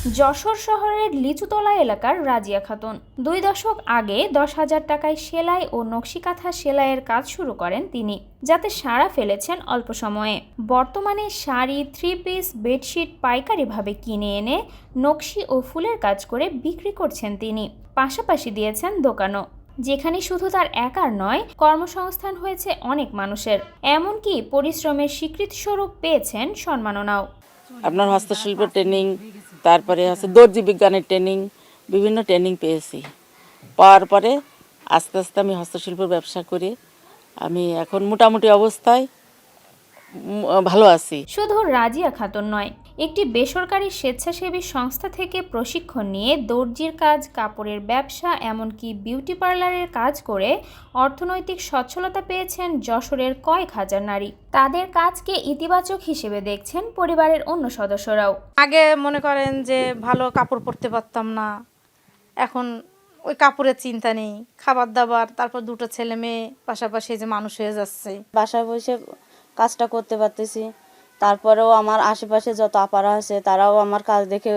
যশোর শহরের লিচুতলা এলাকার রাজিয়া খাতুন। দুই দশক আগে দশ হাজার টাকায় সেলাই ও নকশিকাঁথা সেলাইয়ের কাজ শুরু করেন তিনি, যাতে সাড়া ফেলেছেন অল্প সময়ে। বর্তমানে শাড়ি থ্রি পিস বেডশিট পাইকারিভাবে কিনে এনে নকশি ও ফুলের কাজ করে বিক্রি করছেন তিনি। পাশাপাশি দিয়েছেন দোকানও। যেখানে শুধু তার একার নয়, কর্মসংস্থান হয়েছে অনেক মানুষের। এমনকি পরিশ্রমের স্বীকৃতিস্বরূপ পেয়েছেন সম্মাননাও। আপনার হস্তশিল্পের ট্রেনিং তারপরে হচ্ছে দর্জি বিজ্ঞানের ট্রেনিং বিভিন্ন ট্রেনিং পেয়েছি। পাওয়ার পরে আস্তে আস্তে আমি হস্তশিল্পের ব্যবসা করি। আমি এখন মোটামুটি অবস্থায় ভালো আছি। শুধু রাজিয়া খাতুন নয় একটি বেসরকারি স্বেচ্ছাসেবী সংস্থা থেকে প্রশিক্ষণ নিয়ে দর্জির কাজ কাপড়ের ব্যবসা এমনকি বিউটি পার্লারের কাজ করে অর্থনৈতিক সচ্ছলতা পেয়েছেন যশোরের কয়েক হাজার নারী। তাদের কাজকে ইতিবাচক হিসেবে দেখছেন পরিবারের অন্য সদস্যরাও। আগে মনে করেন যে ভালো কাপড় পরতে পারতাম না। এখন ওই কাপড়ের চিন্তা নেই। খাবার দাবার তারপর দুটো ছেলে মেয়ে পাশাপাশি যে মানুষ হয়ে যাচ্ছে। বাসায় বসে কাজটা করতে পারতেছি। তারপরেও আমার আশেপাশে যত আপারা আছে তারাও আমার কাজ দেখে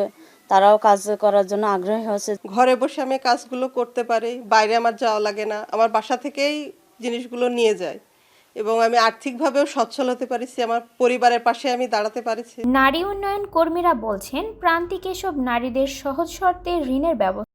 তারাও কাজ করার জন্য আগ্রহী হচ্ছে। ঘরে বসে আমি কাজগুলো করতে পারি বাইরে আমার যাওয়া লাগে না আমার বাসা থেকেই জিনিসগুলো নিয়ে যায় এবং আমি আর্থিকভাবেও সচ্ছল হতে পারছি আমার পরিবারের পাশে আমি দাঁড়াতে পারছি। নারী উন্নয়ন কর্মীরা বলছেন প্রান্তিক এসব নারীদের সহজ শর্তে ঋণের ব্যবস্থা